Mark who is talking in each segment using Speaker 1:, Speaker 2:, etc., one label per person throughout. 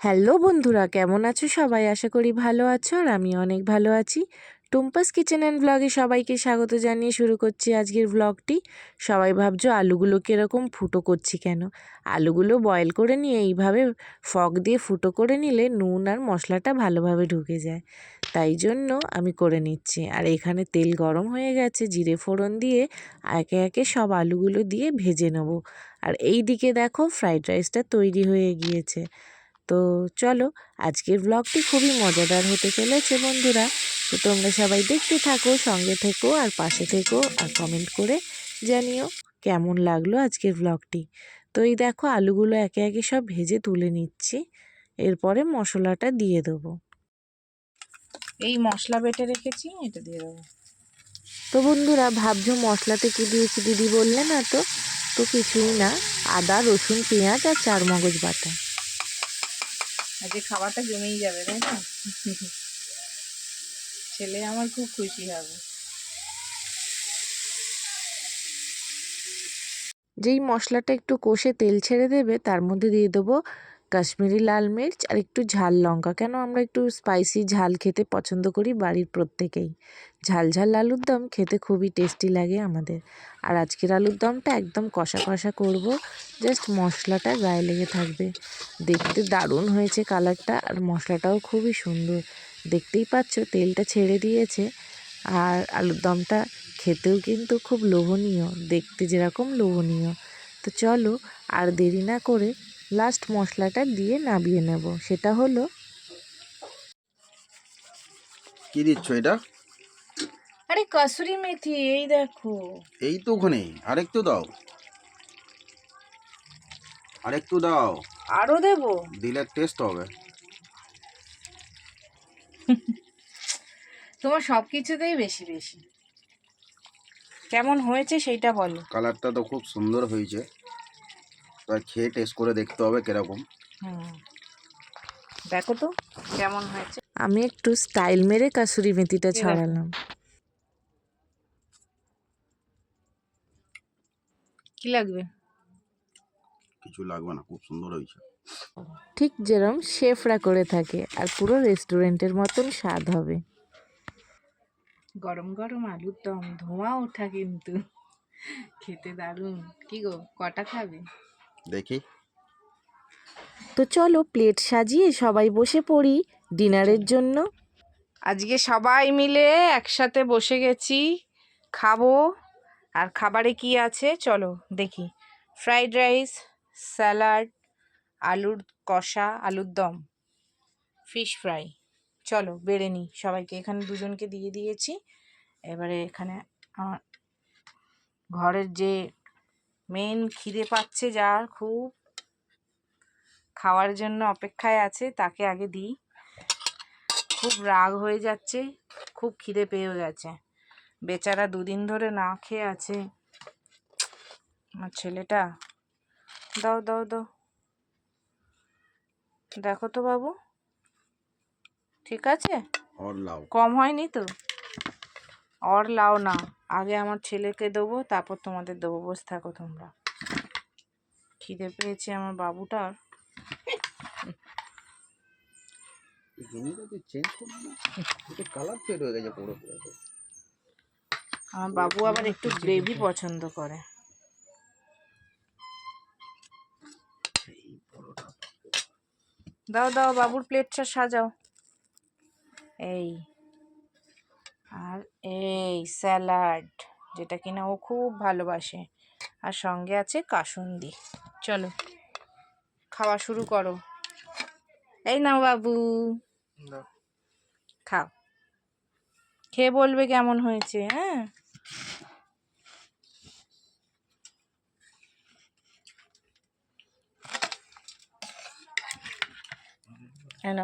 Speaker 1: Hello বন্ধুরা, কেমন আছো সবাই? আশা করি ভালো আছো আর আমি অনেক ভালো আছি। টুম্পাস কিচেন অ্যান্ড ব্লগে সবাইকে স্বাগত জানিয়ে শুরু করছি আজকের ব্লগটি। সবাই ভাবছ আলুগুলো কীরকম ফুটো করছি কেন? আলুগুলো বয়েল করে নিয়ে এইভাবে ফক দিয়ে ফুটো করে নিলে নুন আর মশলাটা ভালোভাবে ঢুকে যায়। তাই জন্য আমি করে নিচ্ছি। আর এখানে তেল গরম হয়ে গেছে, জিরে ফোড়ন দিয়ে একে একে সব আলুগুলো দিয়ে ভেজে নেব। আর এই দিকে দেখো ফ্রাইড রাইসটা তৈরি হয়ে গিয়েছে। তো চলো, আজকের ব্লগটি খুবই মজাদার হতে চলেছে বন্ধুরা। তো তোমরা সবাই দেখতে থাকো, সঙ্গে থেকো আর পাশে থেকো আর কমেন্ট করে জানিও কেমন লাগল আজকের ব্লগটি তো এই দেখো, আলুগুলো একে একে সব ভেজে তুলে নিচ্ছি। এরপরে মশলাটা দিয়ে দেবো।
Speaker 2: এই মশলা বেটে রেখেছি, এটা দিয়ে দেবো।
Speaker 1: তো বন্ধুরা, ভাবছ মশলাতে কি দিয়েছি দিদি বললে না তো? তো কিছুই না, আদা, রসুন, পেঁয়াজ আর চার মগজ বাটা।
Speaker 2: আজকে খাবারটা জমেই যাবে, তাই না? ছেলে আমার খুব খুশি হবে।
Speaker 1: যেই মশলাটা একটু কষে তেল ছেড়ে দেবে, তার মধ্যে দিয়ে দেবো কাশ্মীরি লাল মির্চ আর একটু ঝাল লঙ্কা। কেন আমরা একটু স্পাইসি ঝাল খেতে পছন্দ করি বাড়ির প্রত্যেকেই? ঝাল ঝাল আলুর দম খেতে খুবই টেস্টি লাগে আমাদের। আর আজকের আলুর দমটা একদম কষা কষা করব জাস্ট মশলাটা গায়ে লেগে থাকবে। দেখতে দারুণ হয়েছে কালারটা আর মশলাটাও খুবই সুন্দর। দেখতেই পাচ্ছ তেলটা ছেড়ে দিয়েছে। আর আলুর দমটা খেতেও কিন্তু খুব লোভনীয়, দেখতে যেরকম লোভনীয়। তো চলো আর দেরি না করে লাস্ট মশলাটা দিয়ে নাবিয়ে নেব। সেটা হলো
Speaker 3: কি দিচ্ছ এটা?
Speaker 2: আরে কসুরি মেথি এই দেখো।
Speaker 3: এই তো ওখানে। আরেকটু দাও। আরেকটু দাও।
Speaker 2: আরও দেবো?
Speaker 3: দিলে টেস্ট হবে।
Speaker 2: তোমার সব কিছুতেই বেশি বেশি। কেমন হয়েছে সেইটা বলো।
Speaker 3: কালারটা তো খুব সুন্দর হয়েছে। এবার খেয়ে টেস্ট করে দেখতে হবে কীরকম।
Speaker 2: দেখো তো কেমন হয়েছে।
Speaker 1: আমি একটু স্টাইল মেরে কাসুরি মেথিটা
Speaker 2: ঠিক
Speaker 1: ছড়ালাম।
Speaker 2: কি লাগবে?
Speaker 3: কিছু লাগবে না খুব সুন্দর হয়েছে।
Speaker 1: ঠিক যেরম শেফরা করে থাকে আর পুরো রেস্টুরেন্টের মতন স্বাদ হবে।
Speaker 2: গরম গরম আলুর দম ধোঁয়া ওঠা কিন্তু। খেতে দারুণ। কি গো কটা খাবে?
Speaker 3: দেখি।
Speaker 1: তো চলো প্লেট সাজিয়ে সবাই বসে পড়ি ডিনারের জন্য।
Speaker 2: আজকে সবাই মিলে একসাথে বসে গেছি খাব। আর খাবারে কি আছে চলো দেখি। ফ্রাইড রাইস স্যালাড আলুর কষা আলুর দম ফিশ ফ্রাই। চলো বেড়ে নিই। সবাইকে এখানে দুজনকে দিয়ে দিয়েছি। এবারে এখানে আমার ঘরের যে মেন খিদে পাচ্ছে যার খুব খাওয়ার জন্য অপেক্ষায় আছে তাকে আগে দিই। খুব রাগ হয়ে যাচ্ছে খুব খিদে পেয়েও গেছে। বেচারা দুদিন ধরে না খেয়ে আছে। আমার ছেলেটা দাও দাও দাও। দেখো তো বাবু ঠিক আছে? কম হয়নি তো? অর লাও না। আগে আমার ছেলেকে দেবো তারপর তোমাদের দেবো বসে থাকো তোমরা। খিদে পেয়েছে আমার বাবুটার। আমার বাবু আবার একটু গ্রেভি পছন্দ করে। দাও দাও বাবুর প্লেটটা সাজাও। এই। আর এই স্যালাড যেটা কিনা ও খুব ভালোবাসে। আর সঙ্গে আছে কাসুন্দি। চলো খাওয়া শুরু করো। এই নাও বাবু। খাও। খেয়ে বলবে কেমন হয়েছে হ্যাঁ? এই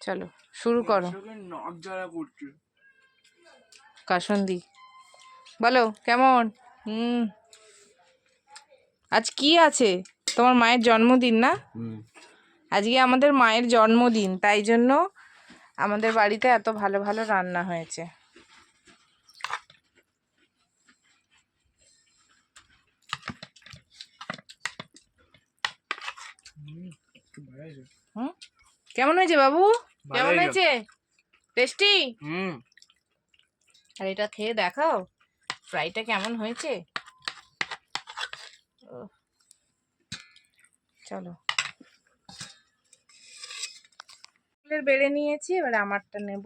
Speaker 2: চলো শুরু করো। কাসন্দি বলো কেমন? হুম। আজ কি আছে? তোমার মায়ের জন্মদিন না?
Speaker 3: হুম।
Speaker 2: আজকে আমাদের মায়ের জন্মদিন তাই জন্য আমাদের বাড়িতে এত ভালো ভালো রান্না হয়েছে। হুম? কেমন হয়েছে বাবু? কেমন হয়েছে? টেস্টি?
Speaker 4: হুম।
Speaker 2: আর এটা খেয়ে দেখাও ফ্রাইটা কেমন হয়েছে? ও, চলো। বেড়ে নিয়েছি এবার আমারটা নেব।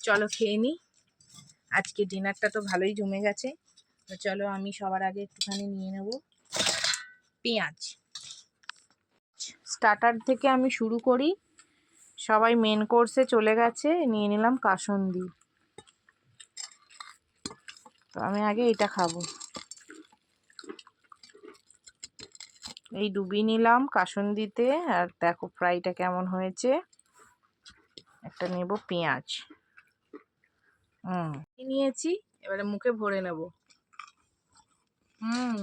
Speaker 2: চলো খেয়ে নিই আজকে ডিনারটা তো ভালোই জমে গেছে। চলো আমি সবার আগে একটুখানি নিয়ে নেব। পেঁয়াজ। স্টার্টার থেকে আমি শুরু করি। সবাই মেন কোর্সে চলে গেছে, নিয়ে নিলাম কাসন্দি। তো আমি আগে এটা খাব। এই ডুবিয়ে নিলাম কাসুন্দিতে, আর দেখো ফ্রাইটা কেমন হয়েছে। একটা নেব পেঁয়াজ। হুম। নিয়েছি, এবারে মুখে ভরে নেব। হুম।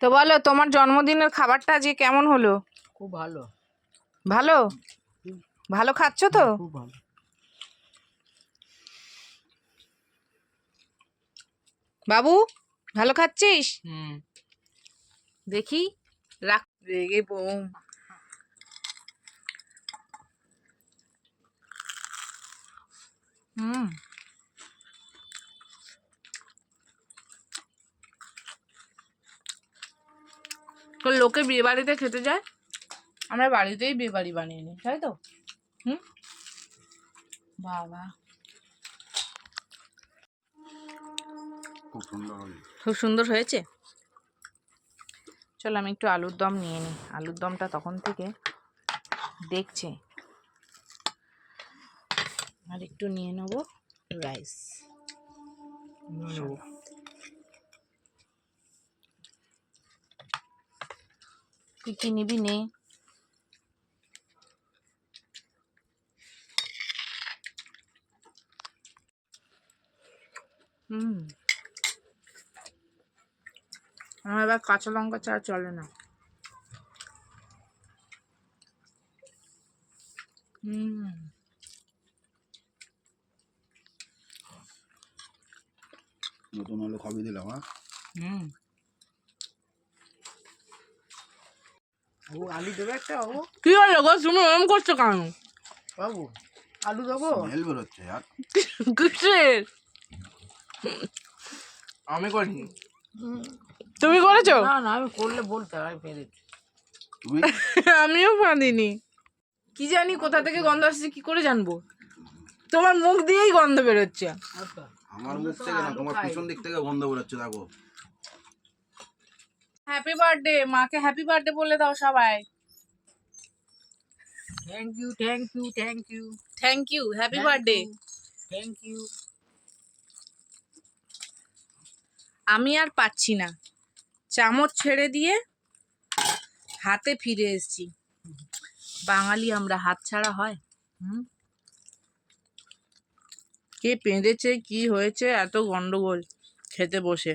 Speaker 2: তো বলো তোমার জন্মদিনের খাবারটা আজকে কেমন হলো?
Speaker 4: খুব ভালো।
Speaker 2: ভালো? ভালো খাচ্ছ তো?
Speaker 4: খুব ভালো।
Speaker 2: বাবু ভালো খাচ্ছিস?
Speaker 4: হুম।
Speaker 2: দেখি রাখ। রেগে বোম হুম। তো লোকে বিয়ে বাড়িতে খেতে যায়? আমরা বাড়িতেই বিয়ে বাড়ি বানিয়ে নিই তাই তো? হুম? বাবা।
Speaker 3: খুব সুন্দর
Speaker 2: খুব সুন্দর হয়েছে? চলো আমি একটু আলুর দম নিয়ে নিই। আলুর দমটা তখন থেকে দেখছে। আর একটু নিয়ে নেব রাইস তুই কি নিবি নে। হুম। আমার এবার কাঁচা লঙ্কা ছাড়া চলে না। হুম।
Speaker 3: নতুন হলো খাবি দিলাম হ্যাঁ?
Speaker 4: হুম। আলু দেবে একটা বাবু?
Speaker 2: কি হলো গো? তুমি এরকম করছ কেন?
Speaker 4: বাবু আলু দেবো?
Speaker 3: স্মেল বেরোচ্ছে আর?
Speaker 2: কিসের?
Speaker 4: আমি করিনি।
Speaker 2: তুমি করেছ?
Speaker 4: না না আমি করলে বলতে আমি পেরেছি
Speaker 3: তুমি?
Speaker 2: আমিও পারিনি কি জানি কোথা থেকে গন্ধ আসছে কি করে জানব? তোমার মুখ দিয়েই গন্ধ বেরোচ্ছে।
Speaker 3: আমার মুখ থেকে না তোমার পিছন দিক থেকে গন্ধ বেরোচ্ছে দেখো।
Speaker 2: হ্যাপি বার্থডে মাকে হ্যাপি বার্থডে বলে দাও সবাই।
Speaker 4: Thank you thank you thank you
Speaker 2: thank you happy birthday
Speaker 4: thank you
Speaker 2: আমি আর পাচ্ছি না। চামচ ছেড়ে দিয়ে হাতে ফিরে এসেছি। বাঙালি আমরা হাত ছাড়া হয়। কে পেঁদেছে কি হয়েছে এত গন্ডগোল খেতে বসে।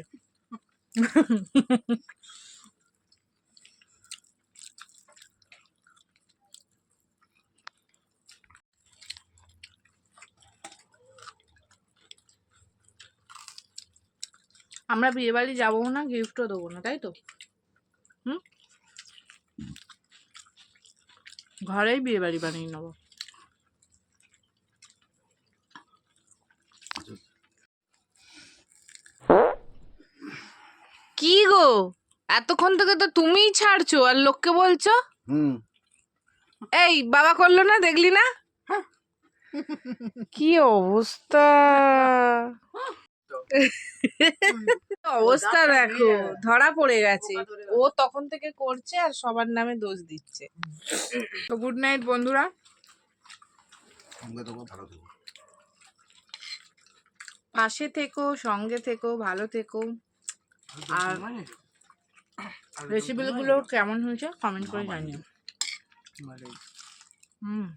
Speaker 2: আমরা বিয়ে বাড়ি যাব না গিফটও দেবো না তাই তো? হুম? ঘরেই বিয়ে বাড়ি বানিয়ে নেব। কি গো? এতক্ষণ থেকে তো তুমিই ছাড়ছো আর লোককে বলছো?
Speaker 3: হুম।
Speaker 2: এই বাবা করল না দেখলি না? কি অবস্থা? অবস্থা দেখো ধরা পড়ে গেছে। ও তখন থেকে করছে আর সবার নামে দোষ দিচ্ছে। তো গুড নাইট বন্ধুরা। পাশে থেকো সঙ্গে থেকো ভালো থেকো। আর রেসিপিগুলো কেমন হয়েছে? কমেন্ট করে জানিও। হুম।